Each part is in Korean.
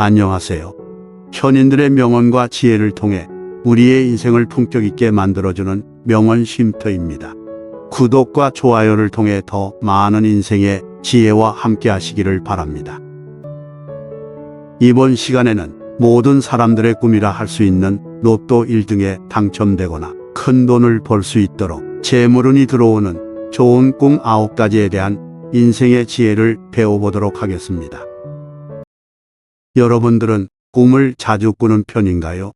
안녕하세요. 현인들의 명언과 지혜를 통해 우리의 인생을 품격 있게 만들어주는 명언 쉼터입니다. 구독과 좋아요를 통해 더 많은 인생의 지혜와 함께 하시기를 바랍니다. 이번 시간에는 모든 사람들의 꿈이라 할 수 있는 로또 1등에 당첨되거나 큰 돈을 벌 수 있도록 재물운이 들어오는 좋은 꿈 9가지에 대한 인생의 지혜를 배워보도록 하겠습니다. 여러분들은 꿈을 자주 꾸는 편인가요?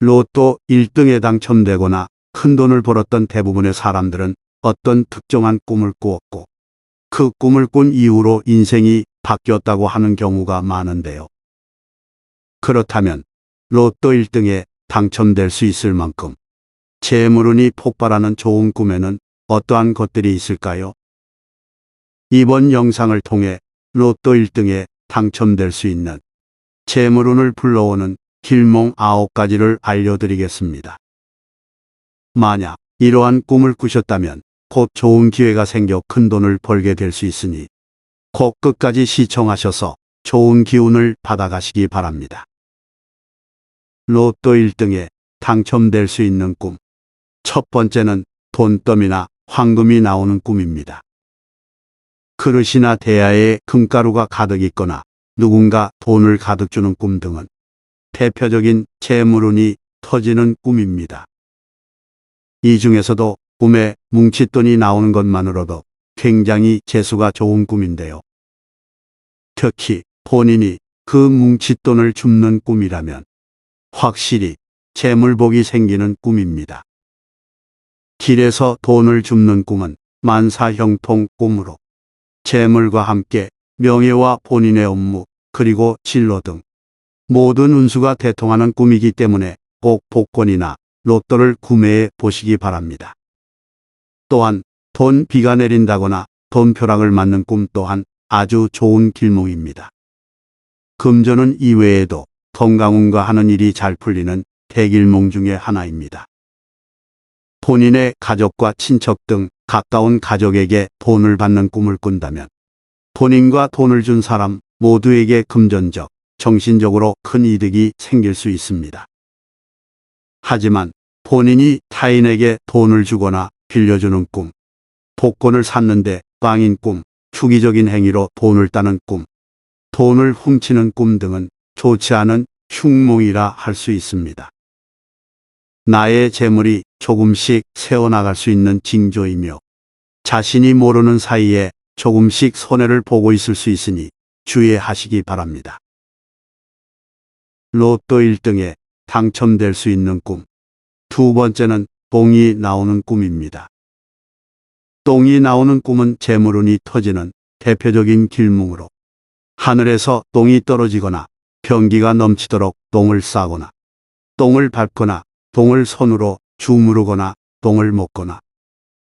로또 1등에 당첨되거나 큰 돈을 벌었던 대부분의 사람들은 어떤 특정한 꿈을 꾸었고 그 꿈을 꾼 이후로 인생이 바뀌었다고 하는 경우가 많은데요. 그렇다면 로또 1등에 당첨될 수 있을 만큼 재물운이 폭발하는 좋은 꿈에는 어떠한 것들이 있을까요? 이번 영상을 통해 로또 1등에 당첨될 수 있는 재물운을 불러오는 길몽 9가지를 알려드리겠습니다. 만약 이러한 꿈을 꾸셨다면 곧 좋은 기회가 생겨 큰 돈을 벌게 될 수 있으니 곧 끝까지 시청하셔서 좋은 기운을 받아가시기 바랍니다. 로또 1등에 당첨될 수 있는 꿈. 첫 번째는 돈더미나 황금이 나오는 꿈입니다. 그릇이나 대야에 금가루가 가득 있거나 누군가 돈을 가득 주는 꿈 등은 대표적인 재물운이 터지는 꿈입니다. 이 중에서도 꿈에 뭉칫돈이 나오는 것만으로도 굉장히 재수가 좋은 꿈인데요. 특히 본인이 그 뭉칫돈을 줍는 꿈이라면 확실히 재물복이 생기는 꿈입니다. 길에서 돈을 줍는 꿈은 만사형통 꿈으로 재물과 함께 명예와 본인의 업무 그리고 진로 등 모든 운수가 대통하는 꿈이기 때문에 꼭 복권이나 로또를 구매해 보시기 바랍니다. 또한 돈 비가 내린다거나 돈 벼락을 맞는 꿈 또한 아주 좋은 길몽입니다. 금전은 이외에도 건강운과 하는 일이 잘 풀리는 대길몽 중의 하나입니다. 본인의 가족과 친척 등 가까운 가족에게 돈을 받는 꿈을 꾼다면 본인과 돈을 준 사람 모두에게 금전적, 정신적으로 큰 이득이 생길 수 있습니다. 하지만 본인이 타인에게 돈을 주거나 빌려주는 꿈, 복권을 샀는데 빵인 꿈, 투기적인 행위로 돈을 따는 꿈, 돈을 훔치는 꿈 등은 좋지 않은 흉몽이라 할 수 있습니다. 나의 재물이 조금씩 새어나갈 수 있는 징조이며 자신이 모르는 사이에 조금씩 손해를 보고 있을 수 있으니 주의하시기 바랍니다. 로또 1등에 당첨될 수 있는 꿈. 두 번째는 똥이 나오는 꿈입니다. 똥이 나오는 꿈은 재물운이 터지는 대표적인 길몽으로 하늘에서 똥이 떨어지거나 변기가 넘치도록 똥을 싸거나 똥을 밟거나 똥을 손으로 주무르거나 똥을 먹거나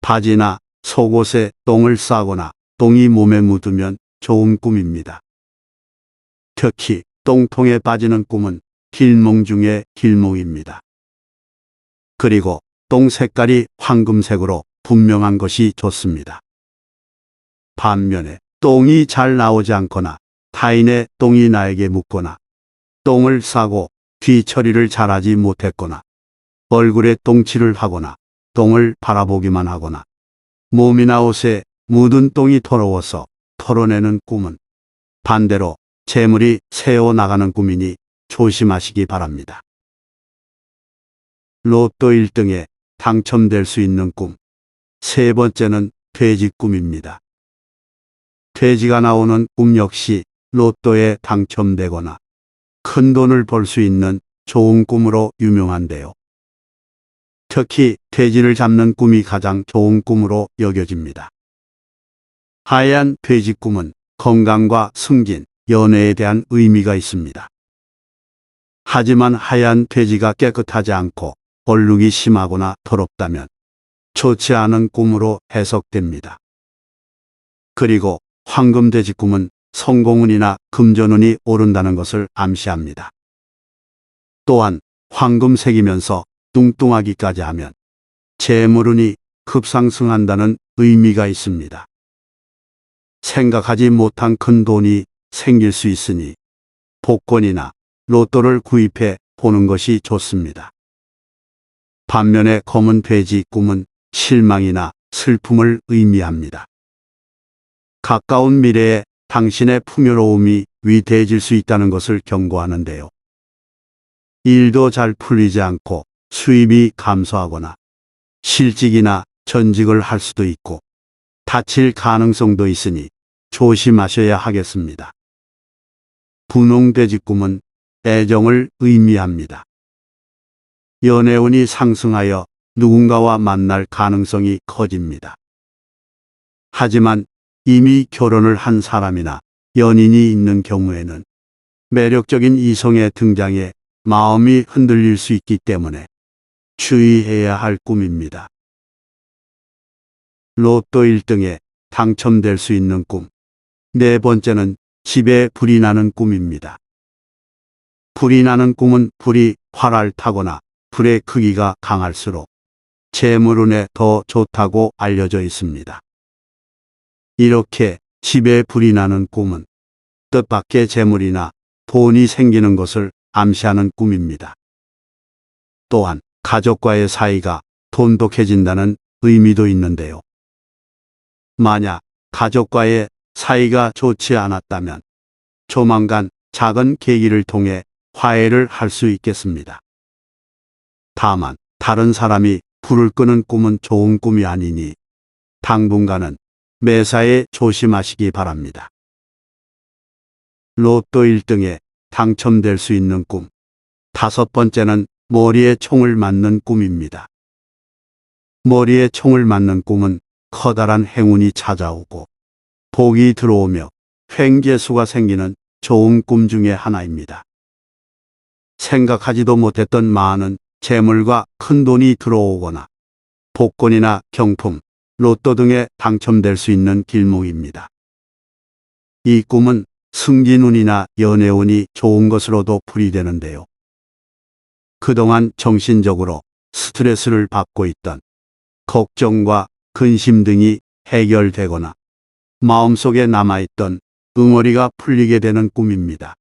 바지나 속옷에 똥을 싸거나 똥이 몸에 묻으면 좋은 꿈입니다. 특히 똥통에 빠지는 꿈은 길몽 중의 길몽입니다. 그리고 똥 색깔이 황금색으로 분명한 것이 좋습니다. 반면에 똥이 잘 나오지 않거나 타인의 똥이 나에게 묻거나 똥을 싸고 뒤처리를 잘하지 못했거나 얼굴에 똥칠을 하거나 똥을 바라보기만 하거나 몸이나 옷에 묻은 똥이 더러워서 털어내는 꿈은 반대로 재물이 새어 나가는 꿈이니 조심하시기 바랍니다. 로또 1등에 당첨될 수 있는 꿈. 세 번째는 돼지 꿈입니다. 돼지가 나오는 꿈 역시 로또에 당첨되거나 큰 돈을 벌 수 있는 좋은 꿈으로 유명한데요. 특히 돼지를 잡는 꿈이 가장 좋은 꿈으로 여겨집니다. 하얀 돼지 꿈은 건강과 승진, 연애에 대한 의미가 있습니다. 하지만 하얀 돼지가 깨끗하지 않고 얼룩이 심하거나 더럽다면 좋지 않은 꿈으로 해석됩니다. 그리고 황금돼지 꿈은 성공운이나 금전운이 오른다는 것을 암시합니다. 또한 황금색이면서 뚱뚱하기까지 하면 재물운이 급상승한다는 의미가 있습니다. 생각하지 못한 큰 돈이 생길 수 있으니 복권이나 로또를 구입해 보는 것이 좋습니다. 반면에 검은 돼지 꿈은 실망이나 슬픔을 의미합니다. 가까운 미래에 당신의 풍요로움이 위대해질 수 있다는 것을 경고하는데요. 일도 잘 풀리지 않고 수입이 감소하거나 실직이나 전직을 할 수도 있고 다칠 가능성도 있으니 조심하셔야 하겠습니다. 분홍돼지 꿈은 애정을 의미합니다. 연애운이 상승하여 누군가와 만날 가능성이 커집니다. 하지만 이미 결혼을 한 사람이나 연인이 있는 경우에는 매력적인 이성의 등장에 마음이 흔들릴 수 있기 때문에 주의해야 할 꿈입니다. 로또 1등에 당첨될 수 있는 꿈. 네 번째는 집에 불이 나는 꿈입니다. 불이 나는 꿈은 불이 활알 타거나 불의 크기가 강할수록 재물운에 더 좋다고 알려져 있습니다. 이렇게 집에 불이 나는 꿈은 뜻밖의 재물이나 돈이 생기는 것을 암시하는 꿈입니다. 또한 가족과의 사이가 돈독해진다는 의미도 있는데요. 만약 가족과의 사이가 좋지 않았다면 조만간 작은 계기를 통해 화해를 할 수 있겠습니다. 다만 다른 사람이 불을 끄는 꿈은 좋은 꿈이 아니니 당분간은 매사에 조심하시기 바랍니다. 로또 1등에 당첨될 수 있는 꿈. 다섯 번째는 머리에 총을 맞는 꿈입니다. 머리에 총을 맞는 꿈은 커다란 행운이 찾아오고 복이 들어오며 횡재수가 생기는 좋은 꿈 중의 하나입니다. 생각하지도 못했던 많은 재물과 큰 돈이 들어오거나 복권이나 경품, 로또 등에 당첨될 수 있는 길목입니다. 이 꿈은 승진운이나 연애운이 좋은 것으로도 풀이되는데요. 그동안 정신적으로 스트레스를 받고 있던 걱정과 근심 등이 해결되거나 마음속에 남아있던 응어리가 풀리게 되는 꿈입니다.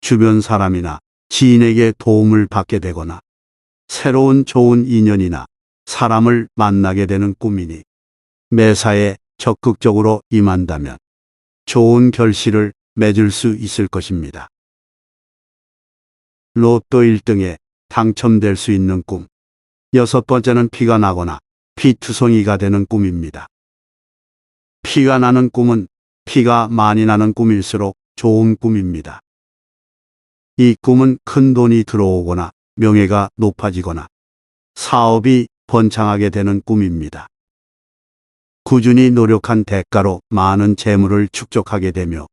주변 사람이나 지인에게 도움을 받게 되거나 새로운 좋은 인연이나 사람을 만나게 되는 꿈이니 매사에 적극적으로 임한다면 좋은 결실을 맺을 수 있을 것입니다. 로또 1등에 당첨될 수 있는 꿈. 여섯 번째는 피가 나거나 피투성이가 되는 꿈입니다. 피가 나는 꿈은 피가 많이 나는 꿈일수록 좋은 꿈입니다. 이 꿈은 큰 돈이 들어오거나 명예가 높아지거나 사업이 번창하게 되는 꿈입니다. 꾸준히 노력한 대가로 많은 재물을 축적하게 되며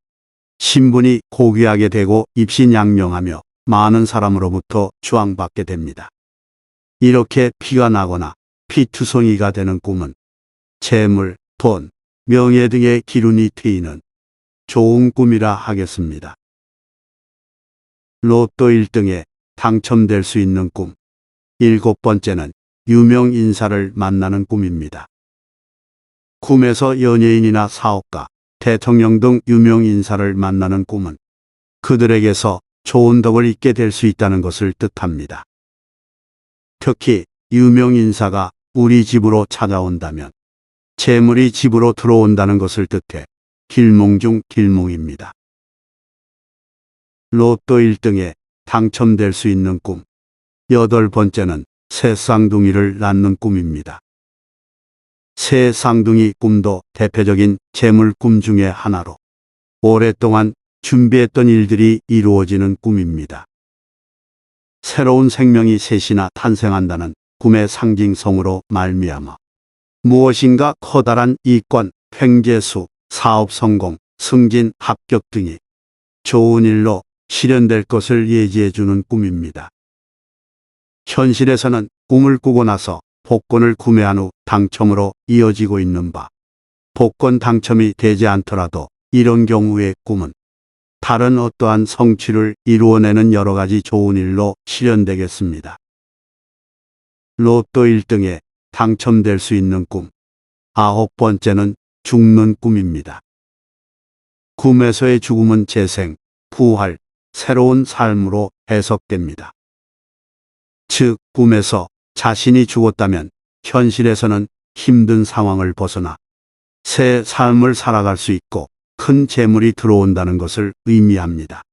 신분이 고귀하게 되고 입신양명하며 많은 사람으로부터 주앙받게 됩니다. 이렇게 피가 나거나 피투성이가 되는 꿈은 재물, 돈, 명예 등의 기운이 트이는 좋은 꿈이라 하겠습니다. 로또 1등에 당첨될 수 있는 꿈. 일곱 번째는 유명 인사를 만나는 꿈입니다. 꿈에서 연예인이나 사업가, 대통령 등 유명 인사를 만나는 꿈은 그들에게서 좋은 덕을 잊게 될 수 있다는 것을 뜻합니다. 특히 유명 인사가 우리 집으로 찾아온다면 재물이 집으로 들어온다는 것을 뜻해 길몽 중 길몽입니다. 로또 1등에 당첨될 수 있는 꿈. 여덟 번째는 새 쌍둥이를 낳는 꿈입니다. 새 쌍둥이 꿈도 대표적인 재물 꿈 중의 하나로 오랫동안 준비했던 일들이 이루어지는 꿈입니다. 새로운 생명이 셋이나 탄생한다는 꿈의 상징성으로 말미암아 무엇인가 커다란 이권, 횡재수, 사업 성공, 승진, 합격 등이 좋은 일로 실현될 것을 예지해 주는 꿈입니다. 현실에서는 꿈을 꾸고 나서 복권을 구매한 후 당첨으로 이어지고 있는 바, 복권 당첨이 되지 않더라도 이런 경우의 꿈은 다른 어떠한 성취를 이루어내는 여러 가지 좋은 일로 실현되겠습니다. 로또 1등에 당첨될 수 있는 꿈. 아홉 번째는 죽는 꿈입니다. 꿈에서의 죽음은 재생, 부활, 새로운 삶으로 해석됩니다. 즉, 꿈에서 자신이 죽었다면 현실에서는 힘든 상황을 벗어나 새 삶을 살아갈 수 있고 큰 재물이 들어온다는 것을 의미합니다.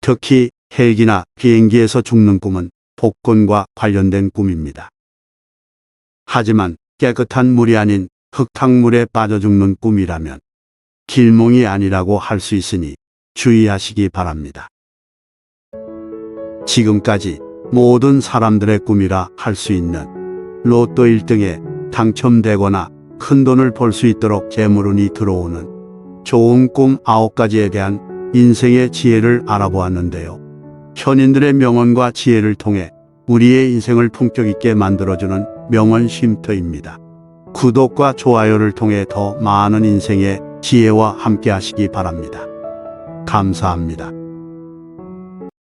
특히 헬기나 비행기에서 죽는 꿈은 복권과 관련된 꿈입니다. 하지만 깨끗한 물이 아닌 흙탕물에 빠져 죽는 꿈이라면 길몽이 아니라고 할 수 있으니 주의하시기 바랍니다. 지금까지 모든 사람들의 꿈이라 할 수 있는 로또 1등에 당첨되거나 큰 돈을 벌 수 있도록 재물운이 들어오는 좋은 꿈 9가지에 대한 인생의 지혜를 알아보았는데요. 현인들의 명언과 지혜를 통해 우리의 인생을 품격 있게 만들어주는 명언 쉼터입니다. 구독과 좋아요를 통해 더 많은 인생의 지혜와 함께 하시기 바랍니다. 감사합니다.